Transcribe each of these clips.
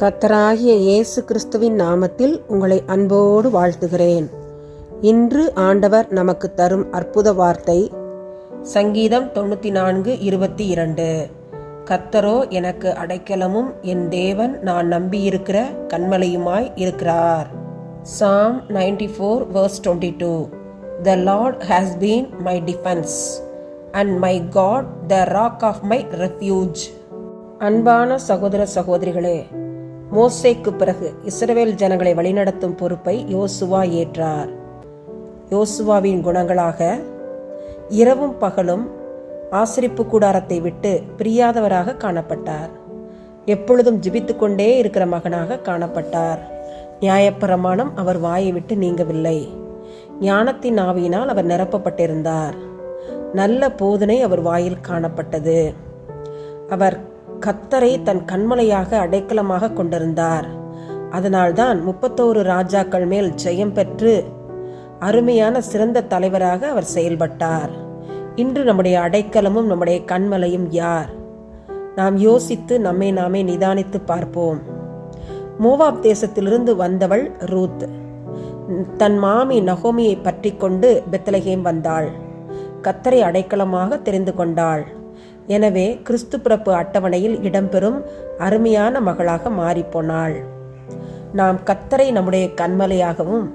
கத்தராகிய இயேசு கிறிஸ்துவின் நாமத்தில் உங்களை அன்போடு வாழ்த்துகிறேன். இன்று ஆண்டவர் நமக்கு தரும் அற்புத வார்த்தை சங்கீதம் தொண்ணூற்றி நான்கு இருபத்தி இரண்டு கத்தரோ எனக்கு அடைக்கலமும் என் தேவன் நான் நம்பியிருக்கிற கண்மலையுமாய் இருக்கிறார். Psalm ninety four verse twenty two the Lord has been my defence and my God the rock of my refuge அன்பான சகோதர சகோதரிகளே மோசேக்கு பிறகு இஸ்ரவேல் ஜனங்களை வழிநடத்தும் பொறுப்பை யோசுவா ஏற்றார். யோசுவாவின் குணங்களாக இரவும் பகலும் ஆசிரிப்பு கூடாரத்தை விட்டு பிரியாதவராக காணப்பட்டார். எப்பொழுதும் ஜிபித்து கொண்டே இருக்கிற மகனாக காணப்பட்டார். நியாயப்பிரமாணம் அவர் வாயை விட்டு நீங்கவில்லை. ஞானத்தின் ஆவியினால் அவர் நிரப்பப்பட்டிருந்தார். நல்ல போதனை அவர் வாயில் காணப்பட்டது. அவர் கத்தரை தன் கண்மலையாக அடைக்கலமாக கொண்டிருந்தார். அதனால்தான் முப்பத்தோரு ராஜாக்கள் மேல் ஜெயம் பெற்று அருமையான சிறந்த தலைவராக அவர் செயல்பட்டார். இன்று நம்முடைய அடைக்கலமும் நம்முடைய கண்மலையும் யார்? நாம் யோசித்து நம்மை நாமே நிதானித்து பார்ப்போம். மோவாப் தேசத்திலிருந்து வந்தவள் ரூத். தன் மாமி நகோமியை பற்றி கொண்டு பெத்தலகேம் வந்தாள். கத்தரை அடைக்கலமாக தெரிந்து கொண்டாள். எனவே கிறிஸ்து பிறப்பு அட்டவணையில் இடம்பெறும் அருமையான மகளாக மாறிப்போனாள். நாம் கத்தரை நம்முடைய கண்மலையாகவும்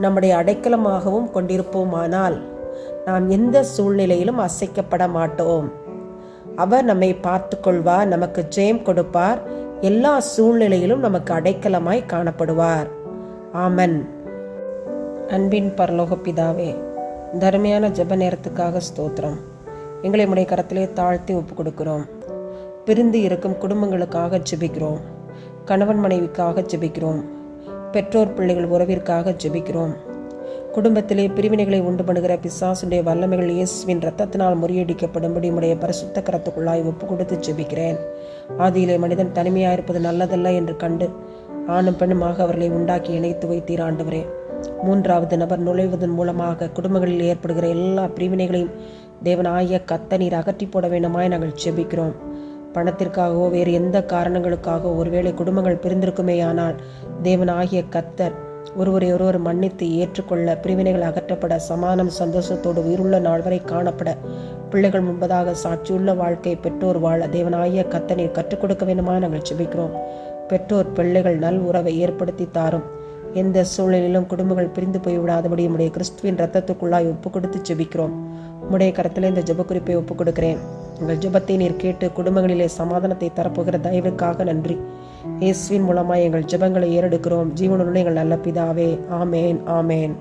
நம்முடைய அடைக்கலமாகவும் கொண்டிருப்போமானால் நாம் எந்த சூழ்நிலையிலும் அசைக்கப்பட மாட்டோம். அவர் நம்மை பார்த்து கொள்வார் நமக்கு ஜெயம் கொடுப்பார் எல்லா சூழ்நிலையிலும் நமக்கு அடைக்கலமாய் காணப்படுவார். ஆமன். அன்பின் பரலோக பிதாவே தர்மையான ஜெப நேரத்துக்காக ஸ்தோத்திரம். எங்களை உடைய கரத்திலே தாழ்த்தி ஒப்பு கொடுக்கிறோம் பிரிந்து இருக்கும் குடும்பங்களுக்காக ஜெபிக்கிறோம். கணவன் மனைவிக்காக ஜெபிக்கிறோம். பெற்றோர் பிள்ளைகள் உறவிற்காக ஜெபிக்கிறோம். குடும்பத்திலே பிரிவினைகளை உண்டு பண்ணுகிற பிசாசுடைய வல்லமைகள் இயேசுவின் ரத்தத்தினால் முறியடிக்கப்படும்படி உடைய பரிசுத்த கரத்துக்குள்ளாய் ஒப்பு கொடுத்து ஜெபிக்கிறேன். ஆதியிலே மனிதன் தனிமையாக இருப்பது நல்லதல்ல என்று கண்டு ஆணும் பெண்ணுமாக அவர்களை உண்டாக்கி இணைத்து வைத்தீர் ஆண்டவரே. மூன்றாவது நபர் நுழைவதன் மூலமாக குடும்பங்களில் ஏற்படுகிற எல்லா பிரிவினைகளையும் தேவனாய கத்த நீர் அகற்றி போட வேண்டுமாய் நாங்கள் செபிக்கிறோம் பணத்திற்காகவோ வேறு எந்த காரணங்களுக்காகவோ ஒருவேளை குடும்பங்கள் பிரிந்திருக்குமே ஆனால் தேவனாகிய கத்தர் ஒருவரை ஒருவர் மன்னித்து ஏற்றுக்கொள்ள பிரிவினைகள் அகற்றப்பட சமானம் சந்தோஷத்தோடு உயிருள்ள நாள் வரை காணப்பட பிள்ளைகள் முன்பதாக சாட்சியுள்ள வாழ்க்கை பெற்றோர் வாழ தேவனாகிய கத்தனை கற்றுக் கொடுக்க வேண்டுமா நாங்கள் செபிக்கிறோம் பெற்றோர் பிள்ளைகள் நல் உறவை ஏற்படுத்தி தாரும். எந்த சூழலிலும் குடும்பங்கள் பிரிந்து போய்விடாதபடி உடைய கிறிஸ்துவின் ரத்தத்துக்குள்ளாய் ஒப்பு கொடுத்து ஜெபிக்கிறோம். உடைய கரத்தில் இந்த ஜெப குறிப்பை ஒப்புக் கொடுக்கிறேன் உங்கள் ஜெபத்தை நீர் கேட்டு குடும்பங்களிலே சமாதானத்தை தரப்போகிற தயவுக்காக நன்றி. இயேசுவின் மூலமாக எங்கள் ஜெபங்களை ஏறெடுக்கிறோம். ஜீவனுடன் எங்கள் நல்ல பிதாவே. ஆமேன் ஆமேன்.